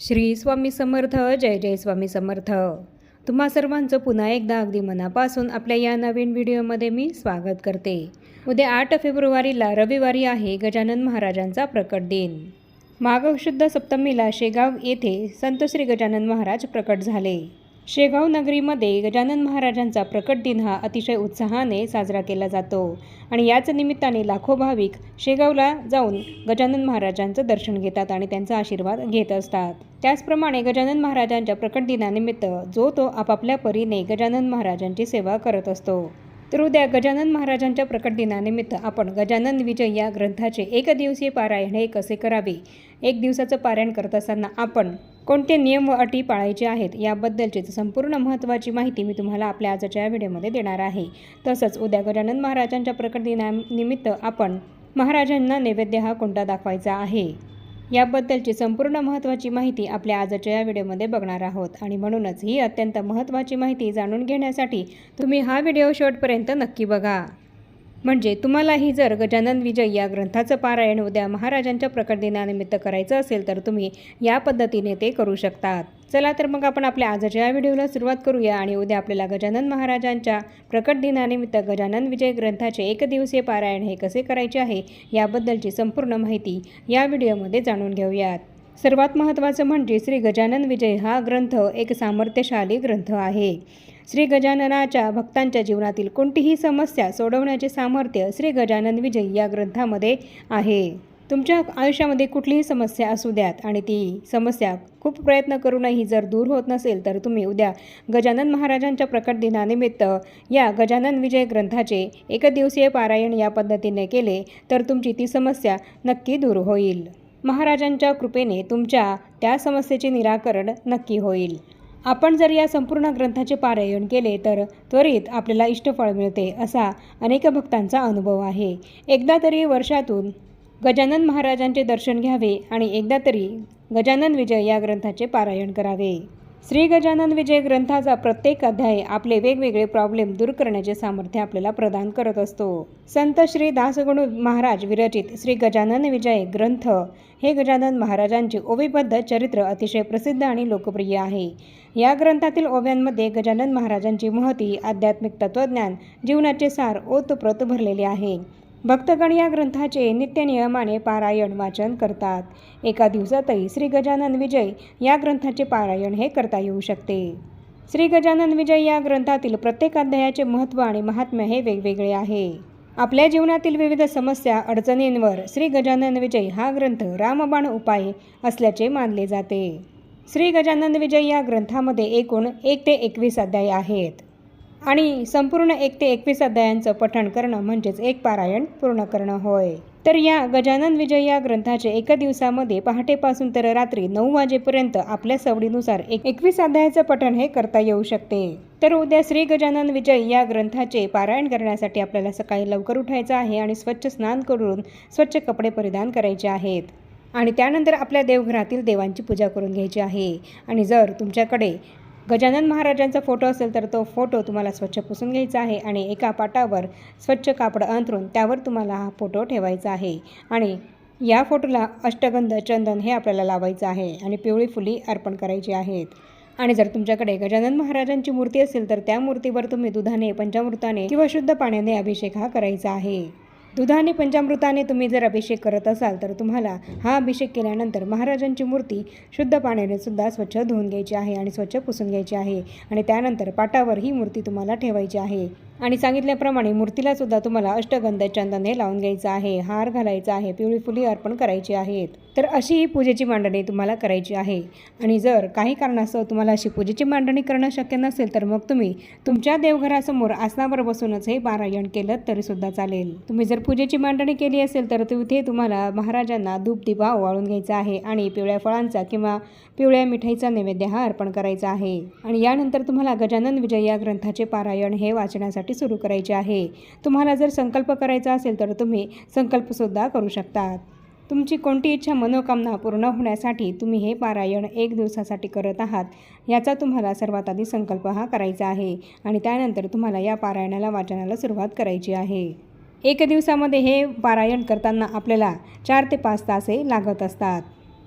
श्री स्वामी समर्थ जय जय स्वामी समर्थ. तुम्हा सर्वांचं पुन्हा एकदा अगदी मनापासून आपल्या या नवीन व्हिडिओमध्ये मी स्वागत करते. उद्या आठ फेब्रुवारीला रविवारी आहे गजानन महाराजांचा प्रकट दिन. माघ शुद्ध सप्तमीला शेगाव येथे संत श्री गजानन महाराज प्रकट झाले. शेगाव नगरीमध्ये गजानन महाराजांचा प्रकट दिन हा अतिशय उत्साहाने साजरा केला जातो. आणि याच निमित्ताने लाखो भाविक शेगावला जाऊन गजानन महाराजांचं दर्शन घेतात आणि त्यांचा आशीर्वाद घेत असतात. त्याचप्रमाणे गजानन महाराजांच्या प्रकट दिनानिमित्त जो तो आपापल्या परीने गजानन महाराजांची सेवा करत असतो. तर उद्या गजानन महाराजांच्या प्रकट दिनानिमित्त आपण गजानन विजय या ग्रंथाचे एक दिवसीय पारायण हे कसे करावे? एक दिवसाचं पारायण करत असताना आपण कोणते नियम व अटी पाळायचे आहेत याबद्दलची संपूर्ण महत्त्वाची माहिती मी तुम्हाला आपल्या आजच्या या व्हिडिओमध्ये देणार आहे. तसंच उद्या गजानन महाराजांच्या प्रकट दिनानिमित्त आपण महाराजांना नैवेद्य हा कोणता दाखवायचा आहे. याबद्दलची संपूर्ण महत्त्वाची माहिती आपल्या आजच्या या व्हिडिओमध्ये बघणार आहोत आणि म्हणूनच ही अत्यंत महत्त्वाची माहिती जाणून घेण्यासाठी तुम्ही हा व्हिडिओ शेवटपर्यंत नक्की बघा. म्हणजे तुम्हालाही जर गजानन विजय या ग्रंथाचं पारायण उद्या महाराजांच्या प्रकटदिनानिमित्त करायचं असेल तर तुम्ही या पद्धतीने ते करू शकतात. चला तर मग आपण आपल्या आजच्या या व्हिडिओला सुरुवात करूया आणि उद्या आपल्याला गजानन महाराजांच्या प्रकट दिनानिमित्त गजानन विजय ग्रंथाचे एक दिवसीय पारायण हे कसे करायचे आहे याबद्दलची संपूर्ण माहिती या व्हिडिओमध्ये जाणून घेऊयात. सर्वात महत्त्वाचं म्हणजे श्री गजानन विजय हा ग्रंथ एक सामर्थ्यशाली ग्रंथ आहे. श्री गजाननाच्या भक्तांच्या जीवनातील कोणतीही समस्या सोडवण्याचे सामर्थ्य श्री गजानन विजय या ग्रंथामध्ये आहे. तुमच्या आयुष्यामध्ये कुठलीही समस्या असू द्यात आणि ती समस्या खूप प्रयत्न करूनही जर दूर होत नसेल तर तुम्ही उद्या गजानन महाराजांच्या प्रकट दिनानिमित्त या गजानन विजय ग्रंथाचे एकदिवसीय पारायण या पद्धतीने केले तर तुमची ती समस्या नक्की दूर होईल. महाराजांच्या कृपेने तुमच्या त्या समस्येचे निराकरण नक्की होईल. आपण जर या संपूर्ण ग्रंथाचे पारायण केले तर त्वरित आपल्याला इष्टफळ मिळते असा अनेक भक्तांचा अनुभव आहे. एकदा तरी वर्षातून गजानन महाराजांचे दर्शन घ्यावे आणि एकदा तरी गजानन विजय या ग्रंथाचे पारायण करावे. श्री गजानन विजय ग्रंथाचा प्रत्येक अध्याय आपले वेगवेगळे प्रॉब्लेम दूर करण्याचे सामर्थ्य आपल्याला प्रदान करत असतो. संत श्री दासगुणू महाराज विरचित श्री गजानन विजय ग्रंथ हे गजानन महाराजांचे ओवीबद्ध चरित्र अतिशय प्रसिद्ध आणि लोकप्रिय आहे. या ग्रंथातील ओव्यांमध्ये गजानन महाराजांची महती आध्यात्मिक तत्त्वज्ञान जीवनाचे सार ओतप्रोत भरलेले आहे. भक्तगण या ग्रंथाचे नित्यनियमाने पारायण वाचन करतात. एका दिवसातही श्री गजानन विजय या ग्रंथाचे पारायण हे करता येऊ शकते. श्री गजानन विजय या ग्रंथातील प्रत्येक अध्यायाचे महत्त्व आणि महात्म्य हे वेगवेगळे आहे. आपल्या जीवनातील विविध समस्या अडचणींवर श्री गजानन विजय हा ग्रंथ रामबाण उपाय असल्याचे मानले जाते. श्री गजानन विजय या ग्रंथामध्ये एकूण एक ते एकवीस अध्याय आहेत. आणि संपूर्ण एक ते एकवीस अध्यायांचं पठण करणं म्हणजेच एक पारायण पूर्ण करणं होय. तर या गजानन विजय या ग्रंथाचे एका दिवसामध्ये पहाटेपासून तर रात्री नऊ वाजेपर्यंत आपल्या सवडीनुसार एक एकवीस अध्यायाचं पठण हे करता येऊ शकते. तर उद्या श्री गजानन विजय या ग्रंथाचे पारायण करण्यासाठी आपल्याला सकाळी लवकर उठायचं आहे आणि स्वच्छ स्नान करून स्वच्छ कपडे परिधान करायचे आहेत. आणि त्यानंतर आपल्या देवघरातील देवांची पूजा करून घ्यायची आहे. आणि जर तुमच्याकडे गजानन महाराजांचा फोटो असेल तर तो फोटो तुम्हाला स्वच्छ पुसून घ्यायचा आहे आणि एका पाटावर स्वच्छ कापड अंथरून त्यावर तुम्हाला हा फोटो ठेवायचा आहे. आणि या फोटोला अष्टगंध चंदन हे आपल्याला लावायचं आहे आणि पिवळी फुली अर्पण करायची आहेत. आणि जर तुमच्याकडे गजानन महाराजांची मूर्ती असेल तर त्या मूर्तीवर तुम्ही दुधाने पंचामृताने किंवा शुद्ध पाण्याने अभिषेक हा करायचा आहे. दुधाने पंचामृताने तुम्ही जर अभिषेक करत असाल तर तुम्हाला हा अभिषेक केल्यानंतर महाराजांची मूर्ती शुद्ध पाण्याने सुद्धा स्वच्छ धुवून घ्यायची आहे आणि स्वच्छ पुसून घ्यायची आहे. आणि त्यानंतर पाटावर ही मूर्ती तुम्हाला ठेवायची आहे. आणि सांगितल्याप्रमाणे मूर्तीला सुद्धा तुम्हाला अष्टगंध चंदन हे लावून घ्यायचं आहे हार घालायचा आहे पिवळी फुली अर्पण करायची आहेत. तर अशी ही पूजेची मांडणी तुम्हाला करायची आहे. आणि जर काही कारणास्तव तुम्हाला अशी पूजेची मांडणी करणं शक्य नसेल तर मग तुम्ही तुमच्या देवघरासमोर आसनावर बसूनच हे पारायण केलं तरी सुद्धा चालेल. तुम्ही जर पूजेची मांडणी केली असेल तर तिथे तुम्हाला महाराजांना धूप दिवा ओवाळून घ्यायचा आहे आणि पिवळ्या फळांचा किंवा पिवळ्या मिठाईचा नैवेद्य हा अर्पण करायचा आहे. आणि यानंतर तुम्हाला गजानन विजय या ग्रंथाचे पारायण हे वाचण्यासाठी सुरू करायचे आहे. तुम्हाला जर संकल्प करायचा असेल तर तुम्ही संकल्पसुद्धा करू शकतात. तुमची कोणती इच्छा मनोकामना पूर्ण होण्यासाठी तुम्ही हे पारायण एक दिवसासाठी करत आहात याचा तुम्हाला सर्वात आधी संकल्प हा करायचा आहे आणि त्यानंतर तुम्हाला या पारायणाला वाचनाला सुरुवात करायची आहे. एक दिवसामध्ये हे पारायण करताना आपल्याला चार ते पाच तास हे लागत असतात.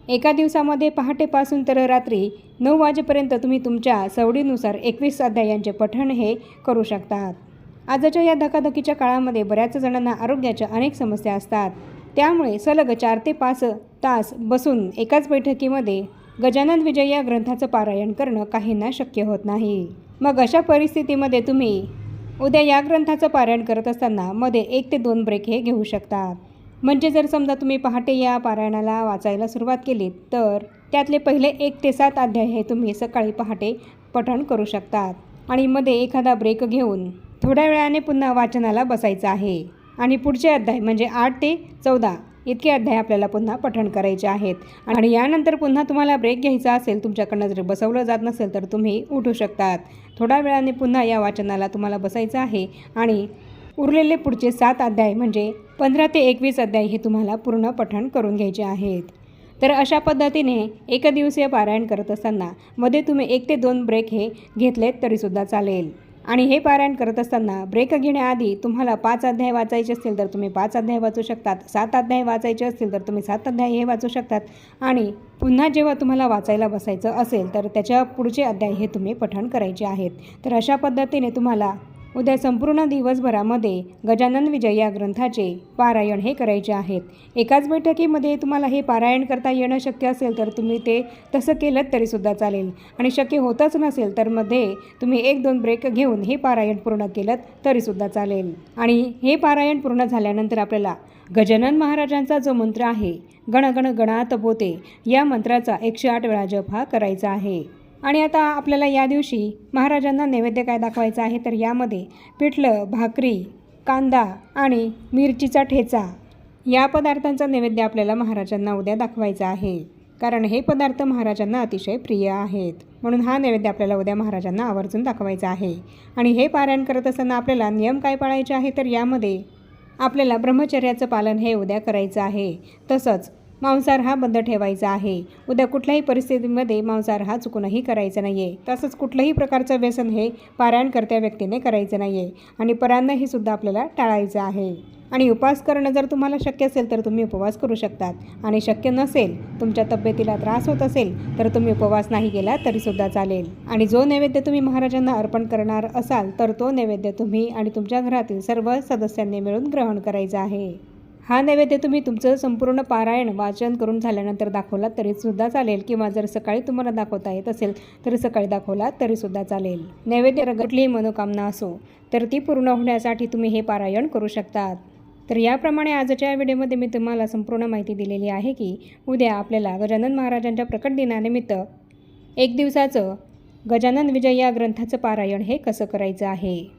एका दिवसामध्ये पहाटेपासून तर रात्री नऊ वाजेपर्यंत तुम्ही तुमच्या सवडीनुसार एकवीस अध्यायांचे पठण हे करू शकतात. आजच्या या धकाधकीच्या काळामध्ये बऱ्याच जणांना आरोग्याच्या अनेक समस्या असतात. त्यामुळे सलग चार ते पाच तास बसून एकाच बैठकीमध्ये गजानन विजय या ग्रंथाचं पारायण करणं काहींना शक्य होत नाही. मग अशा परिस्थितीमध्ये तुम्ही उद्या या ग्रंथाचं पारायण करत असताना मध्ये एक ते दोन ब्रेक हे घेऊ शकतात म्हणजे जर समजा तुम्ही पहाटे या पारायणाला वाचायला सुरुवात केली तर त्यातले पहिले एक ते सात अध्याय हे तुम्ही सकाळी पहाटे पठण करू शकतात आणि मध्ये एखादा ब्रेक घेऊन थोड्या वेळाने पुन्हा वाचनाला बसायचं आहे. आणि पुढचे अध्याय म्हणजे आठ ते चौदा इतके अध्याय आपल्याला पुन्हा पठण करायचे आहेत. आणि यानंतर पुन्हा तुम्हाला ब्रेक घ्यायचा असेल तुमच्याकडनं जर बसवलं जात नसेल तर तुम्ही उठू शकतात. थोड्या वेळाने पुन्हा या वाचनाला तुम्हाला बसायचं आहे. आणि उरलेले पुढचे सात अध्याय म्हणजे पंधरा ते एकवीस अध्याय हे तुम्हाला पूर्ण पठण करून घ्यायचे आहेत. तर अशा पद्धतीने एकदिवसीय पारायण करत असताना मध्ये तुम्ही एक ते दोन ब्रेक हे घेतलेत तरीसुद्धा चालेल. आणि हे पारायण करत असताना ब्रेक घेण्याआधी तुम्हाला पाच अध्याय वाचायचे असतील तर तुम्ही पाच अध्याय वाचू शकतात सात अध्याय वाचायचे असतील तर तुम्ही सात अध्याय हे वाचू शकतात आणि पुन्हा जेव्हा तुम्हाला वाचायला बसायचं असेल तर त्याच्या पुढचे अध्याय हे तुम्ही पठण करायचे आहेत. तर अशा पद्धतीने तुम्हाला उद्या संपूर्ण दिवसभरामध्ये गजानन विजय या ग्रंथाचे पारायण हे करायचे आहेत. एकाच बैठकीमध्ये तुम्हाला हे पारायण करता येणं शक्य असेल तर तुम्ही ते तसं केलं तरीसुद्धा चालेल. आणि शक्य होतच नसेल तर मध्ये तुम्ही एक दोन ब्रेक घेऊन हे पारायण पूर्ण केलं तरीसुद्धा चालेल. आणि हे पारायण पूर्ण झाल्यानंतर आपल्याला गजानन महाराजांचा जो मंत्र आहे गणगण गणात बोते या मंत्राचा एकशे आठ वेळा जप हा करायचा आहे. आणि आता आपल्याला या दिवशी महाराजांना नैवेद्य काय दाखवायचा आहे तर यामध्ये पिठलं भाकरी कांदा आणि मिरचीचा ठेचा. या पदार्थांचा नैवेद्य आपल्याला महाराजांना उद्या दाखवायचा आहे. कारण हे पदार्थ महाराजांना अतिशय प्रिय आहेत. म्हणून हा नैवेद्य आपल्याला उद्या महाराजांना आवर्जून दाखवायचा आहे. आणि हे पारायण करत असताना आपल्याला नियम काय पाळायचे आहे तर यामध्ये आपल्याला ब्रह्मचर्याचं पालन हे उद्या करायचं आहे. तसंच मांसाहार हा बंद ठेवायचा आहे. उद्या कुठल्याही परिस्थितीमध्ये मांसाहार हा चुकूनही करायचा नाही आहे तसंच कुठल्याही प्रकारचं व्यसन हे पारायण करत्या व्यक्तीने करायचं नाही आहे आणि परान्न हे सुद्धा आपल्याला टाळायचं आहे. आणि उपवास करणं जर तुम्हाला शक्य असेल तर तुम्ही उपवास करू शकतात. आणि शक्य नसेल तुमच्या तब्येतीला त्रास होत असेल तर तुम्ही उपवास नाही केला तरीसुद्धा चालेल. आणि जो नैवेद्य तुम्ही महाराजांना अर्पण करणार असाल तर तो नैवेद्य तुम्ही आणि तुमच्या घरातील सर्व सदस्यांनी मिळून ग्रहण करायचा आहे. हा नैवेद्य तुम्ही तुमचं संपूर्ण पारायण वाचन करून झाल्यानंतर दाखवला तरीसुद्धा चालेल. किंवा जर सकाळी तुम्हाला दाखवता येत असेल तर सकाळी दाखवला तरीसुद्धा चालेल. नैवेद्य कुठलीही मनोकामना असो तर ती पूर्ण होण्यासाठी तुम्ही हे पारायण करू शकतात. तर याप्रमाणे आजच्या व्हिडिओमध्ये मी तुम्हाला संपूर्ण माहिती दिलेली आहे की उद्या आपल्याला गजानन महाराजांच्या प्रकट दिनानिमित्त एक दिवसाचं गजानन विजय या ग्रंथाचं पारायण हे कसं करायचं आहे?